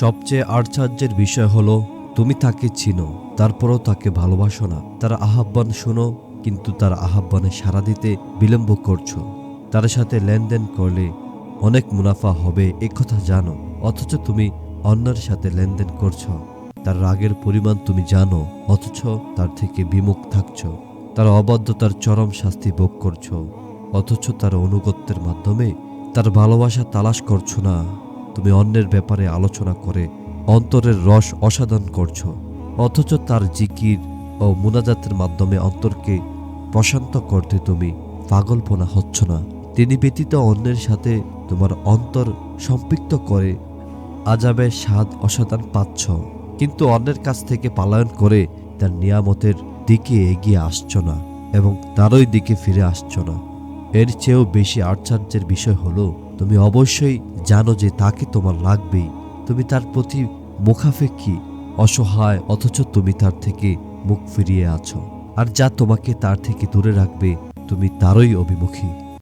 সবচেয়ে আশ্চর্যের বিষয় হলো, তুমি তাকে চিনো, তারপরও তাকে ভালোবাসো না। তার আহ্বান শোনো, কিন্তু তার আহ্বানে সাড়া দিতে বিলম্ব করছ। তার সাথে লেনদেন করলে অনেক মুনাফা হবে একথা জানো। অথচ তুমি অন্যের সাথে লেনদেন করছ। তার রাগের পরিমাণ তুমি জানো, অথচ তার থেকে বিমুখ থাকছ। তার অবাধ্যতার চরম শাস্তি ভোগ করছ। অথচ তার অনুগত্যের মাধ্যমে তার ভালোবাসা তালাশ করছ না। তুমি অন্যের ব্যাপারে আলোচনা করে অন্তরের রস অসাধন করছ, অথচ তার জিকির ও মুনাজাতের মাধ্যমে অন্তরকে প্রশান্ত করতে তুমি পাগলপনা হচ্ছ না। তিনি ব্যতীত অন্যের সাথে তোমার অন্তর সম্পৃক্ত করে আজাবের স্বাদ অসাধান পাচ্ছ, কিন্তু অন্যের কাছ থেকে পালায়ন করে তার নিয়ামতের দিকে এগিয়ে আসছ না এবং তারই দিকে ফিরে আসছ না। এর চেয়েও বেশি আশ্চর্যের বিষয় হলো তুমি অবশ্যই জানো যে তাকে তোমার লাগবেই। তুমি তার প্রতি মুখাপেক্ষী, অসহায়, অথচ তুমি তার থেকে মুখ ফিরিয়ে আছো। আর যা তোমাকে তার থেকে দূরে রাখবে, তুমি তারই অভিমুখী।